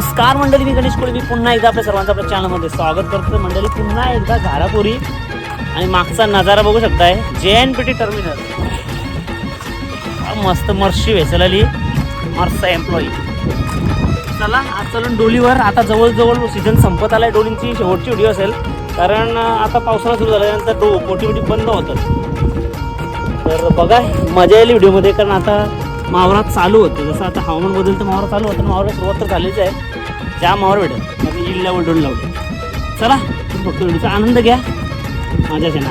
गणेश कोळी. मी पुन्हा एकदा आपल्या सर्वांचं आपल्या चॅनलमध्ये स्वागत करतो मंडळी पुन्हा एकदा घारापुरी आणि मागचा नजारा बघू शकताय. जे एन पी टी टर्मिनल मस्त मर्शी वेसल आली. मस्त एम्प्लॉई चला आज चलून डोलीवर. आता जवळजवळ सीझन संपत आलाय डोलींची. शेवटची व्हिडिओ असेल. कारण आता पावसाळा सुरू झाल्यानंतर डो मोठी बंद होतात तर बघा मजा येईल व्हिडिओमध्ये कारण आता मावरात चालू होतं. जसं आता हवामान बदलतं मावरा चालू होतं मावरा सुरुवात तर झालीच आहे. ज्या मावर भेटत मग ईड लेवल डोन लावले चला फक्त व्हिडिओचा आनंद घ्या. माझ्या सेना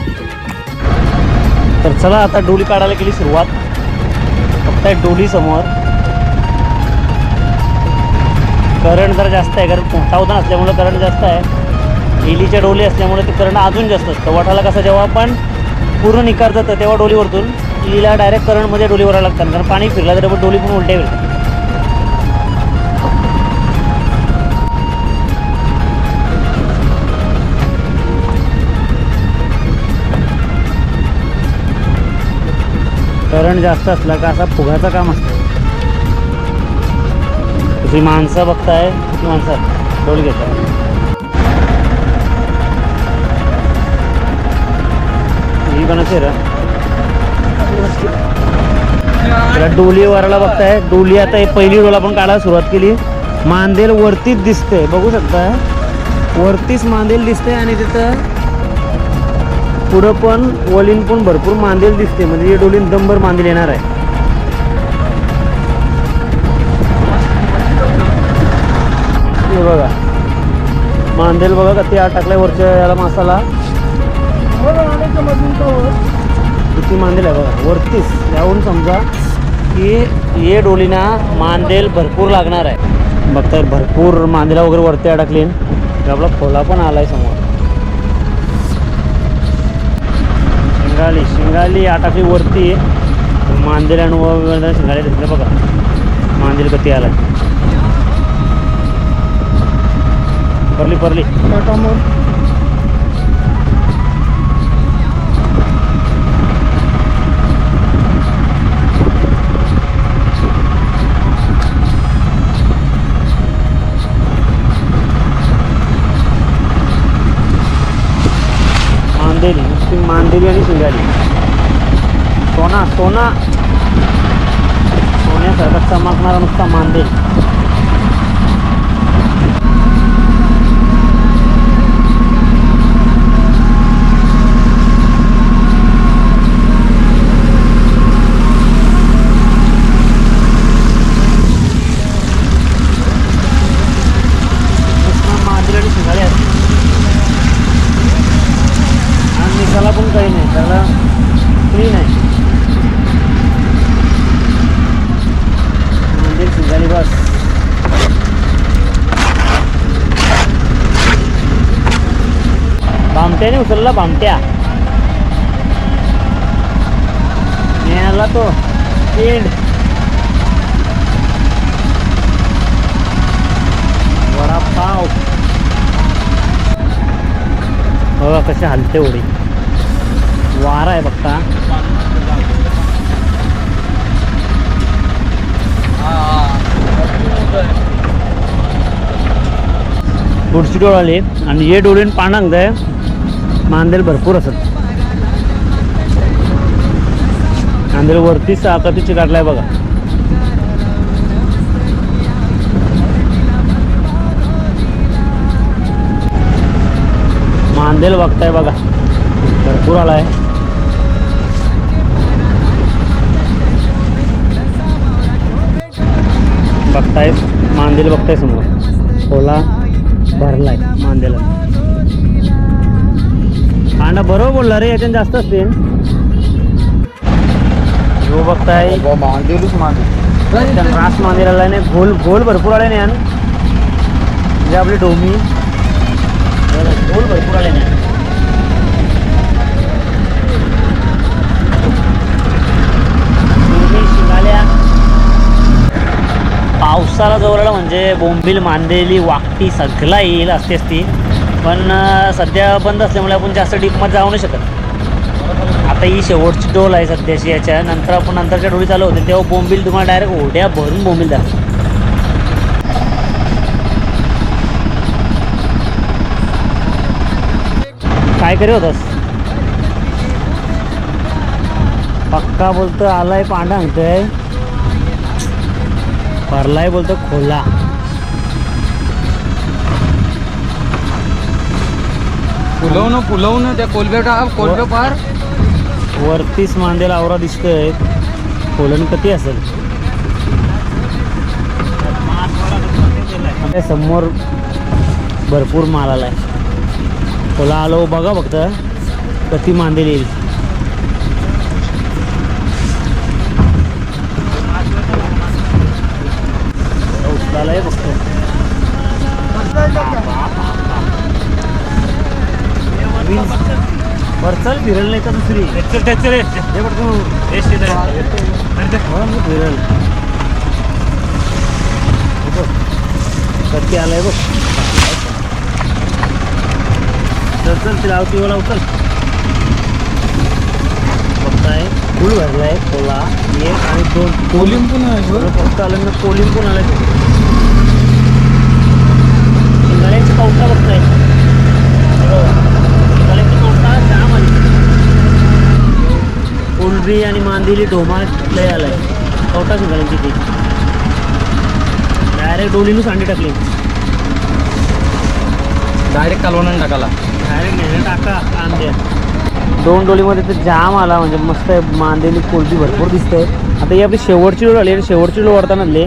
तर चला आता डोली काढायला केली सुरुवात. फक्त आहे डोली समोर. करंट जरा जास्त आहे कारण मोठा होता असल्यामुळं करंट जास्त आहे. हिलीच्या डोली असल्यामुळे ते करंट अजून जास्त असतं. वाटाला कसं जेव्हा आपण पूर्ण निकार जातं तेव्हा डोलीवरतून लिला डायरेक्ट करंटमध्ये डोलीवर लागतात. कारण पाणी फिरलं तर डोली पण उलट्या फिरतात. करंट जास्त असला का असा फुगाचं काम असतं. जी माणसं बघताय किती माणसं डोल घेताय दुकानाचे डोली वराला बघताय. डोली आता हे पहिली डोल आपण काढायला सुरुवात केली. मांदेल वरतीच दिसते बघू शकता. वरतीच मांदेल दिसते आणि तिथं पुढं पण वलीन पण भरपूर मांदेल दिसते म्हणजे हे डोलीन दंबर मांदेल येणार आहे. हे बघा. मांदेल बघा का ते आत टाकलाय वरच्या याला मासाला. किती मांदेल आहे बघा? वरतीच यावरून समजा की ये डोलीना मांदेल भरपूर लागणार आहे. बघताय भरपूर मांदेला वगैरे वरती अडकली. आपला खोला पण आला आहे समोर. शिंगाली शिंगाली अटकली वरती. मांदेल आणि शिंगाली दिसलं बघा. मांदेल कधी आला परली परली. मांदेली आणि शिंगाली सोना सोना. सोन्यासारखा चमकणारा नुसता मांदेल नुसता मांदेल आणि शिंगाली आहेत आणि निघाला पण काही नाही त्याला क्लीन आहे मंदिर शिंगाली बस भामट्याने उचलला भामट्या नेला तो. एंड वडापाव. बघा कसे हलते उडी वारा आहे बघता. पुढची डोळ आली आणि हे डोळीन पानांग जाय मांदेल भरपूर असत मांदेल वरती साकातीची चिकाटलाय बघा. मांदेल बघताय बघा. भरपूर आलाय. बघताय मांदेल बघताय समोर. खोला भरलाय मांदेला कांदा बरोबर बोलला रे याच्यात जास्त असतील. हो बघताय. मांदेलच मांदेल. रास आलाय नाही गोल गोल भरपूर आले नाही म्हणजे आपली डोमी. गोल भरपूर आले नाही. पावसाला जवळ म्हणजे बोंबील मांदेली वाकटी सगळा येईल असते असती. पण सध्या बंद असल्यामुळे आपण जास्त डीपमध्ये जाऊ नाही शकत. आता ही शेवटची डोल आहे सध्याची याच्या. नंतर आपण नंतरच्या डोळी चालू होते तेव्हा बोंबील तुम्हाला डायरेक्ट ओढ्या भरून बोंबील द्या काय करे होतास? पक्का बोलतो आलाय पांडा आणतोय परलाय बोलतो खोला. पुलवणं पुलवणं त्या कोलब्या टाक कोलब्या पार. वरतीच मांदेला आवरा दिसतोय. खोलन किती असेल? समोर भरपूर माल आलाय. खोला आलो बघा फक्त. कती मांदेल येईल? फिरल नाही का दुसरी? हे पटकन हो, मी फिरल. हे बघ. कत्ती आलाय बघ. चल चल तिला आवती ओला उचल. बघताय फुल भरलाय कोला एक आणि दोन. कोलिम पण आहे फक्त आलं ना कोलिंग पण आलं शिंगाड्याची कवटा बघताय शिंगाड्याची कवटा जाम आली उलबी आणि मांदिली ढोमा लय आलाय कवटा शिंगाड्यांची ती डायरेक्ट डोलीनच अंडी टाकली. डायरेक्ट कालवण टाकाला. डायरेक्ट नेहमी टाका कांद्या दोन डोलीमध्ये तर जाम आला म्हणजे मस्त आहे मांदेली कोलबी भरपूर दिसते. आता ही आपली शेवटची डोळ आली आणि शेवटची डोळ वाढतानातले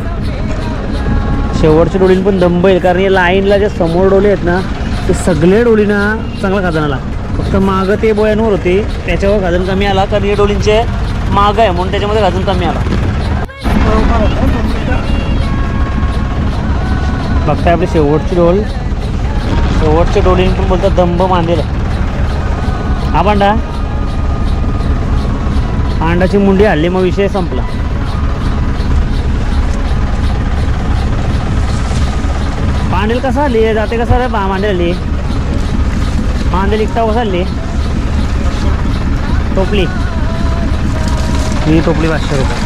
शेवटच्या डोळीला पण दंब येईल कारण या लाईनला जे समोर डोले आहेत ना ते सगळे डोली ना चांगला खाजण आला फक्त मागं ते बोयांवर होते. त्याच्यावर खाजण कमी आला. कारण हे डोलींचे माग आहे म्हणून त्याच्यामध्ये खाजण कमी आला. बघताय आपली शेवटची डोल. शेवटच्या डोलीने पण बोलतात दंब मांदेल. हा पांडा. अंडाची मुंडी हल्ली मग विषय संपला. पांडेल कसा आली जाते कसा रे? बा मांडेल हल्ली. मांदेल इकता कसा टोपली. ही टोपली पाचशे रुपये.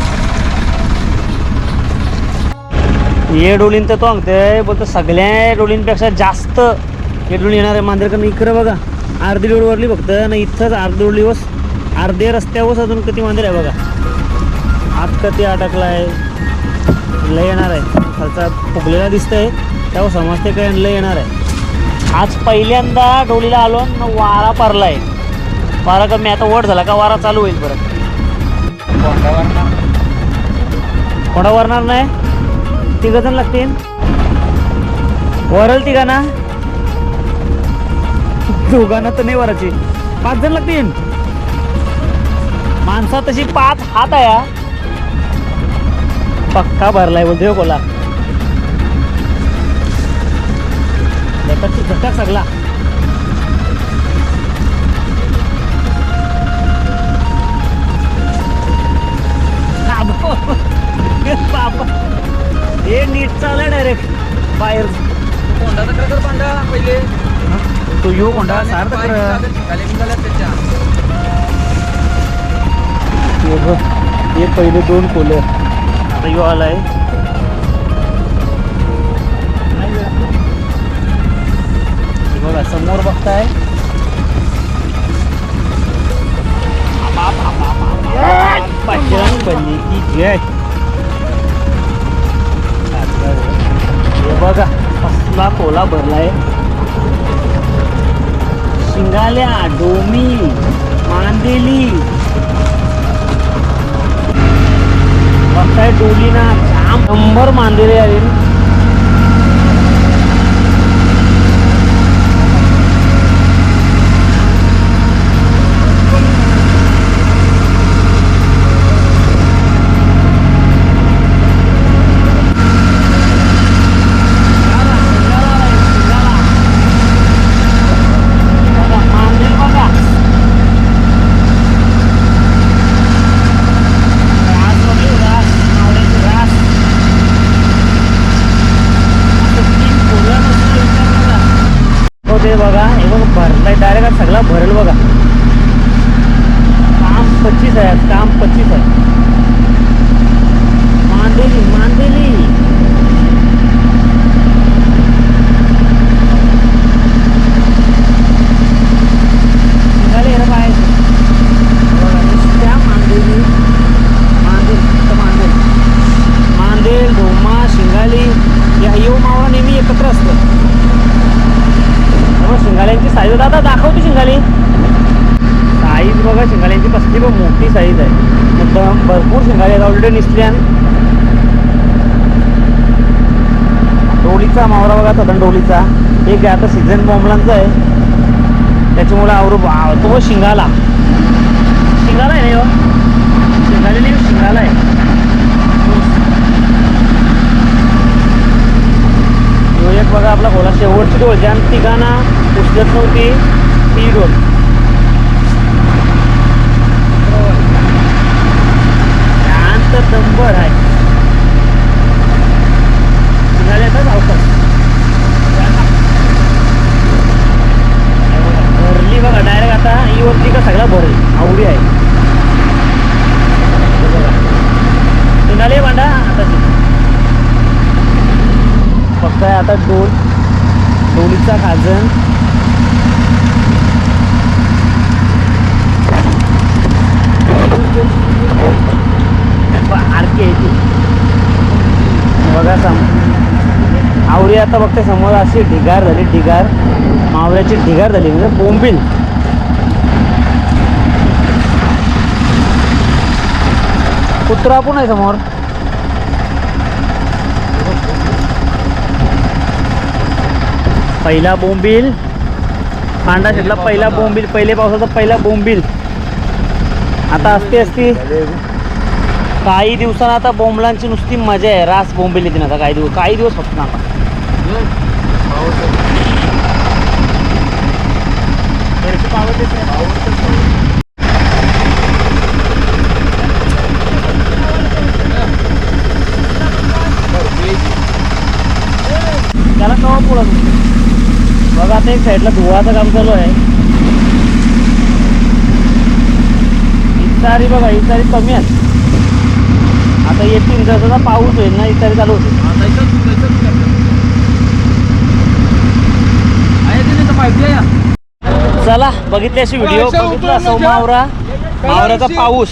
ये डोलीन तर तो सांगते बोलतो सगळ्या डोलींपेक्षा जास्त हे डोली येणार आहे मांदेरकडून इकडं बघा अर्धी डोळ वरली फक्त ना इथंच अर्धी डोळी बस अर्धे रस्त्यावरच अजून किती मांदेर आहे बघा. आत कधी अडकला आहे लय येणार आहे. खालचा फुगलेला दिसतंय. त्यावर समजते काय लय येणार आहे. आज पहिल्यांदा डोलीला आलो वारा वारा पारलाय. वारा कमी आता वड झाला का वारा चालू होईल परत. कोणा वरणार नाही? तिघ जण लागतील. वरल तिघा ना दोघांना तर नाही वरायची. पाच जण लागतील. माणसा तशी पाच हात आहे पक्का भरलाय बोलतोय हो कोला. बाबा. बाबा. हे नीट चालय डायरेक्ट बाहेर. पांडा पहिले. तो यो कर हे बघ, हे पहिले दोन कोले आता यो आलाय. बघा समोर बघताय. बजरंग की जय. हे बघा कसला कोला भरलाय. शिंगाल्या डोमी मांदेली. बघताय डोली ना जाम नंबर मांदेली आहे बघा मांदेल बघा रास बघू रास मावळ्याची रास असं तीन पोरं बसले विचार करा. ते बघा हे बघ भरलाय. डायरेक्ट सगळा भरल बघा. काम पच्चीस आहे आज, काम पच्चीस आहे. दाखवते शिंगाली? साईज बघा शिंगाल्यांची कसली पण मोठी साईज आहे. एकदम भरपूर शिंगाली आहेत ऑलरेडी निसल्या डोलीचा मावरा बघा साधारण डोलीचा. एक आहे आता सीझन बॉम्बलांचा आहे. त्याच्यामुळे आवरू तो शिंगाला. शिंगाला आहे ना? शिंगाली नाही शिंगाला आहे. एक बघा आपला खोला शेवटची डोळ ज्या तिघांना उचलत नव्हती. ती डोल शांत दंबर आहे शिंगाल्याचाच अवकाश भरली बघा डायरेक्ट आता ही वरती का सगळा भरेल. आवडी आहे. निघाले भांडा आता फक्त आहे आता डोल डोलीचा खाजन आरती आहे ती बघा सम आवरी आता बघते समोर अशी ढिगार झाली ढिगार. मावऱ्याची ढिगार झाली म्हणजे बोंबील. कुत्रा पण आहे समोर. पहिला बोंबील. पांढरा शेटला पहिला बोंबील. पहिले पावसाचा पहिला बोंबील. आता असते असती. काही दिवसानं आता बोंबलांची नुसती मजा आहे. रास बोंबील येते आता काही दिवस काही दिवस होत ना त्याला कवा पुढं बघा आता एक साईडला धुवाचं काम चालू आहे. इचारी बघा इचारी कमी आहे. आता येतील जसा पाऊस होईल ना इचारी चालू होतील चला बघितली अशी व्हिडिओ बघितला असं मावरा. मावऱ्याचा पाऊस.